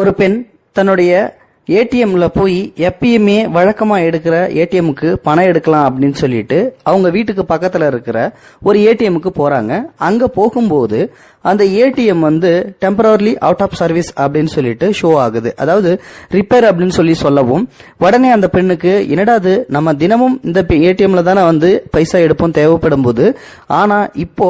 ஒரு பெண் தன்னுடைய ஏடிஎம்ல போய் எப்பயுமே வழக்கமா எடுக்கிற ஏடிஎம்க்கு பணம் எடுக்கலாம் அப்படின்னு சொல்லிட்டு அவங்க வீட்டுக்கு பக்கத்துல இருக்கிற ஒரு ஏடிஎம்க்கு போறாங்க. அங்க போகும்போது அந்த ஏடிஎம் வந்து டெம்பரரிலி அவுட் ஆஃப் சர்வீஸ் அப்படின்னு சொல்லிட்டு ஷோ ஆகுது. அதாவது ரிப்பேர் அப்படின்னு சொல்லி சொல்லவும் உடனே அந்த பெண்ணுக்கு என்னடாது நம்ம தினமும் இந்த ஏடிஎம்ல தானே வந்து பைசா எடுப்போம் தேவைப்படும் போது ஆனா இப்போ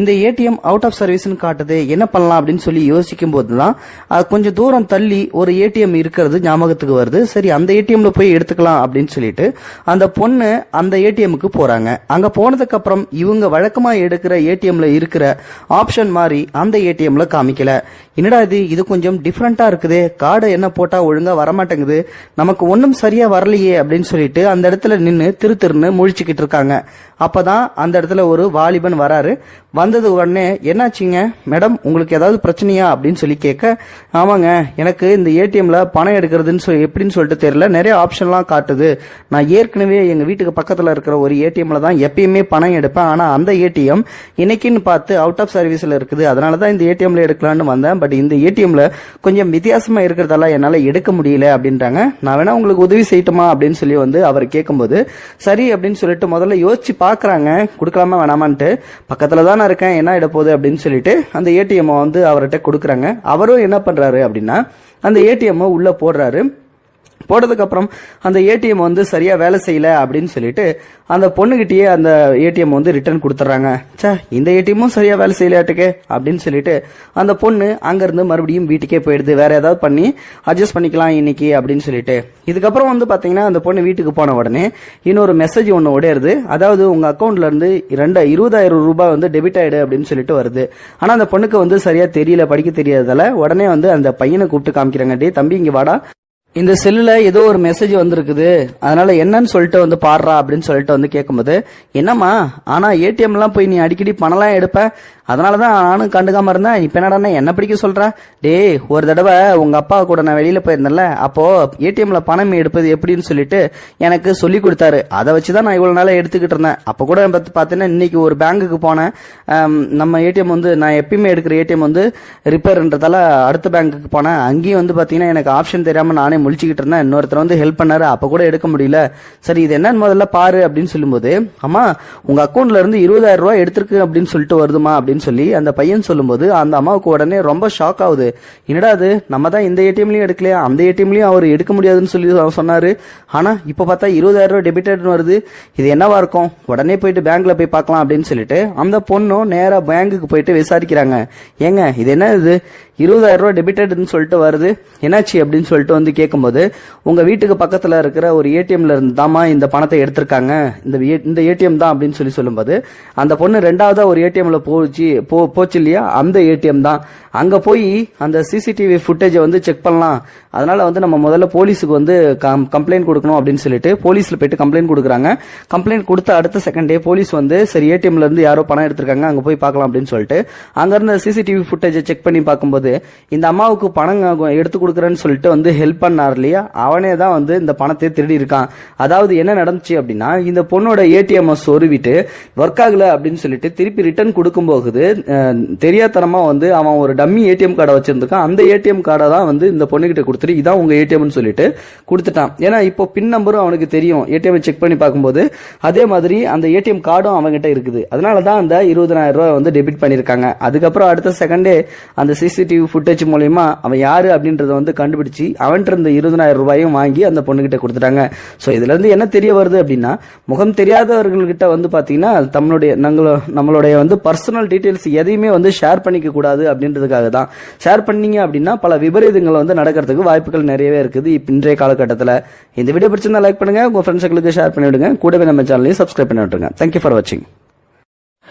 இந்த ஏடிஎம் அவுட் ஆஃப் சர்வீஸ்னு காட்டுது என்ன பண்ணலாம் அப்படின்னு சொல்லி யோசிக்கும் போது தான் அது கொஞ்சம் தூரம் தள்ளி ஒரு ஏடிஎம் இருக்கிறது ஞாபகத்துக்கு வருது. சரி அந்த ஏடிஎம்ல போய் எடுத்துக்கலாம் அப்படின்னு சொல்லிட்டு அந்த பொண்ணு அந்த ஏடிஎம்க்கு போறாங்க. அங்க போனதுக்கு அப்புறம் இவங்க வழக்கமா எடுக்கிற ஏடிஎம்ல இருக்கிற ஆப்ஷன் மாதிரி அந்த ஏடிஎம்ல காமிக்கல. என்னடா இது? இது கொஞ்சம் டிஃப்ரெண்டா இருக்குது. கார்டு என்ன போட்டா ஒழுங்கா வரமாட்டேங்குது. நமக்கு ஒன்றும் சரியா வரலையே அப்படின்னு சொல்லிட்டு அந்த இடத்துல நின்று திரு திருன்னு முழிச்சுக்கிட்டு இருக்காங்க. அப்பதான் அந்த இடத்துல ஒரு வாலிபன் வராரு. வந்தது உடனே என்னாச்சுங்க? மேடம் உங்களுக்கு ஏதாவது பிரச்சனையா? அப்படின்னு சொல்லி கேட்க ஆமாங்க எனக்கு இந்த ஏடிஎம்ல பணம் எடுக்கிறதுன்னு சொல்லி எப்படின்னு சொல்லிட்டு தெரியல. நிறைய ஆப்ஷன்லாம் காட்டுது. நான் ஏற்கனவே எங்க வீட்டுக்கு பக்கத்துல இருக்கிற ஒரு ஏடிஎம்ல தான் எப்பயுமே பணம் எடுப்பேன். ஆனா அந்த ஏடிஎம் இன்னைக்குன்னு பார்த்து அவுட் ஆஃப் சர்வீஸ்ல இருக்குது. அதனால தான் இந்த ஏடிஎம்ல எடுக்கலாம்னு வந்தேன். பட் இந்த ஏடிஎம்ல கொஞ்சம் வித்தியாசமா இருக்கிறதால என்னால எடுக்க முடியல அப்படின்றாங்க. நான் வேணா உங்களுக்கு உதவி செய்யட்டுமா அப்படின்னு சொல்லி வந்து அவர் கேட்கும்போது சரி அப்படின்னு சொல்லிட்டு முதல்ல யோசிச்சு பாக்குறாங்க. கொடுக்கலாமா வேணாமான்ட்டு. பக்கத்துல தான் இருக்கேன். என்ன இட அப்படின்னு சொல்லிட்டு அந்த ஏடிஎம் வந்து அவர்கிட்ட கொடுக்குறாங்க. அவரும் என்ன பண்றாரு அப்படின்னா அந்த ஏடிஎம் உள்ள போடுறாரு. போட்டதுக்கு அப்புறம் அந்த ஏடிஎம் வந்து சரியா வேலை செய்யல அப்படின்னு சொல்லிட்டு அந்த பொண்ணுகிட்டயே அந்த ஏடிஎம் வந்து ரிட்டர்ன் கொடுத்துட்றாங்க சே இந்த ஏடிஎம்மும் சரியா வேலை செய்யலாட்டுக்கே அப்படின்னு சொல்லிட்டு அந்த பொண்ணு அங்கிருந்து மறுபடியும் வீட்டுக்கே போயிடுது. வேற ஏதாவது பண்ணி அட்ஜஸ்ட் பண்ணிக்கலாம் இன்னைக்கு அப்படின்னு சொல்லிட்டு. இதுக்கப்புறம் வந்து பாத்தீங்கன்னா அந்த பொண்ணு வீட்டுக்கு போன உடனே இன்னொரு மெசேஜ் ஒன்று உடையிறது அதாவது உங்க அக்கௌண்ட்ல இருந்து ரெண்டு இருபதாயிரம் ரூபாய் வந்து டெபிட் ஆயிடு அப்படின்னு சொல்லிட்டு வருது. ஆனா அந்த பொண்ணுக்கு வந்து சரியா தெரியல படிக்க தெரியாததால உடனே வந்து அந்த பையனை கூப்பிட்டு காமிக்கிறாங்க. டே தம்பி இங்க வாடா. இந்த செல்லுல ஏதோ ஒரு மெசேஜ் வந்திருக்குது. அதனால என்னன்னு சொல்லிட்டு வந்து பாடுறா அப்படின்னு சொல்லிட்டு வந்து கேட்கும்போது என்னம்மா ஆனா ஏடிஎம் எல்லாம் போய் நீ அடிக்கடி பணம்லாம் எடுப்ப? அதனாலதான் நானும் கண்டுக்காம இருந்தேன். இப்போ என்னடா என்ன பிடிக்க சொல்ற? டேய் ஒரு தடவை உங்கள் அப்பா கூட நான் வெளியில் போயிருந்தேன்ல அப்போ ஏடிஎம்ல பணம் எடுப்பது எப்படின்னு சொல்லிட்டு எனக்கு சொல்லி கொடுத்தாரு. அதை வச்சு தான் நான் இவ்வளோ நாளாக எடுத்துக்கிட்டு இருந்தேன். அப்போ கூட பார்த்து பார்த்தீங்கன்னா இன்னைக்கு ஒரு பேங்குக்கு போனேன். நம்ம ஏடிஎம் வந்து நான் எப்பயுமே எடுக்கிற ஏடிஎம் வந்து ரிப்பேர்ன்றதால அடுத்த பேங்குக்கு போனேன். அங்கேயும் வந்து பார்த்தீங்கன்னா எனக்கு ஆப்ஷன் தெரியாமல் நானே முழிச்சிக்கிட்டு இருந்தேன். இன்னொருத்தர் வந்து ஹெல்ப் பண்ணாரு. அப்போ கூட எடுக்க முடியல. சரி இது என்னன்னு முதல்ல பாரு அப்படின்னு சொல்லும்போது அம்மா உங்கள் அக்கௌண்ட்ல இருந்து இருபதாயிரம் ரூபாய் எடுத்திருக்கு அப்படின்னு சொல்லிட்டு வருதுமா அப்படின்னு சொல்லி அந்த பையன் சொல்லும்போது அந்த அம்மாவுக்கு உடனே ரொம்ப ஷாக் ஆகுது. என்னடா அது நம்ம தான் இந்த ஏடிஎம்லயும் எடுக்கலையா? அந்த ஏடிஎம்லயும் அவர் எடுக்க முடியாதுன்னு சொல்லி அவர் சொன்னாரு. ஆனா இப்ப பார்த்தா இருபதாயிரம் ரூபாய் டெபிட்டட்னு வருது. இது என்னவா இருக்கும்? உடனே போயிட்டு பேங்க்ல போய் பார்க்கலாம் அப்படின்னு சொல்லிட்டு அந்த பொண்ணும் நேரா பேங்குக்கு போயிட்டு விசாரிக்கிறாங்க. ஏங்க இது என்ன இது? இருபதாயிரம் ரூபா டெபிட்டட்னு சொல்லிட்டு வருது. என்னாச்சு அப்படின்னு சொல்லிட்டு வந்து கேட்கும்போது உங்க வீட்டுக்கு பக்கத்துல இருக்கிற ஒரு ஏடிஎம்ல இருந்து தாமா இந்த பணத்தை எடுத்திருக்காங்க. இந்த இந்த ஏடிஎம் தான் அப்படின்னு சொல்லி சொல்லும்போது அந்த பொண்ணு ரெண்டாவதா ஒரு ஏடிஎம்ல போச்சு போ போச்சு இல்லையா? அந்த ஏடிஎம் தான். அங்க போய் அந்த சிசிடிவி ஃபுட்டேஜை வந்து செக் பண்ணலாம். அதனால வந்து நம்ம முதல்ல போலீஸுக்கு வந்து கம்ப்ளைண்ட் கொடுக்கணும் அப்படின்னு சொல்லிட்டு போலீஸ்ல போயிட்டு கம்ப்ளைண்ட் கொடுக்குறாங்க. கம்ப்ளைண்ட் கொடுத்த அடுத்த செகண்ட் டே போலீஸ் வந்து சரி ஏடிஎம்ல இருந்து யாரோ பணம் எடுத்திருக்காங்க அங்க போய் பார்க்கலாம் அப்படின்னு சொல்லிட்டு அங்க இருந்த சிசிடிவி ஃபுட்டேஜை செக் பண்ணி பார்க்கும்போது இந்த அம்மாவுக்கு பணம் எடுத்து கொடுக்குறேன்னு சொல்லிட்டு வந்து ஹெல்ப் பண்ணார் இல்லையா? அவனே தான் வந்து இந்த பணத்தை திருடி இருக்கான். அதாவது என்ன நடந்துச்சு அப்படின்னா இந்த பொண்ணோட ஏடிஎம் சொருவிட்டு ஒர்க் ஆகல அப்படின்னு சொல்லிட்டு திருப்பி ரிட்டர்ன் கொடுக்கும் போகுது தெரியாதனமா வந்து அவன் ஒரு டம்மி ஏடிஎம் கார்டை வச்சிருந்திருக்கான். அந்த ஏடிஎம் கார்டை தான் வந்து இந்த பொண்ணுகிட்ட கொடுத்துட்டு இதான் உங்க ஏடிஎம்னு சொல்லிட்டு கொடுத்துட்டான். ஏன்னா இப்போ பின் நம்பரும் அவனுக்கு தெரியும். ஏடிஎம் செக் பண்ணி பார்க்கும்போது அதே மாதிரி அந்த ஏடிஎம் கார்டும் அவன்கிட்ட இருக்குது. அதனால தான் அந்த இருபதனாயிரம் ரூபாய் வந்து டெபிட் பண்ணிருக்காங்க அதுக்கப்புறம் அடுத்த செகண்டே அந்த சிசிடிவி ஃபுட்டேஜ் மூலயமா அவன் யாரு அப்படின்றத வந்து கண்டுபிடிச்சு அவன்கிட்ட இருந்த இருபதனாயிரம் ரூபாயும் வாங்கி அந்த பொண்ணுகிட்ட கொடுத்துட்டாங்க. ஸோ இதுல இருந்து என்ன தெரிய வருது அப்படின்னா முகம் தெரியாதவர்கள்கிட்ட வந்து பாத்தீங்கன்னா நம்மளுடைய நாங்களோ நம்மளுடைய வந்து பர்சனல் டீடைல்ஸ் எதையுமே வந்து ஷேர் பண்ணிக்க கூடாது அப்படின்றதுக்காக தான். ஷேர் பண்ணீங்க அப்படின்னா பல விபரீதங்கள் வந்து நடக்கிறதுக்கு வாய்ப்புகள் நிறையவே இருக்குது. இன்றைய காலகட்டத்தில். இந்த வீடியோ பிடிச்சிருந்தா லைக் பண்ணுங்க உங்க ஃப்ரெண்ட்ஸுகளுக்கு ஷேர் பண்ணிவிடுங்க. கூடவே நம்ம சேனலையும் சப்ஸ்கிரைப் பண்ணி விட்டுருங்க தேங்க்யூ ஃபார் வாட்சிங்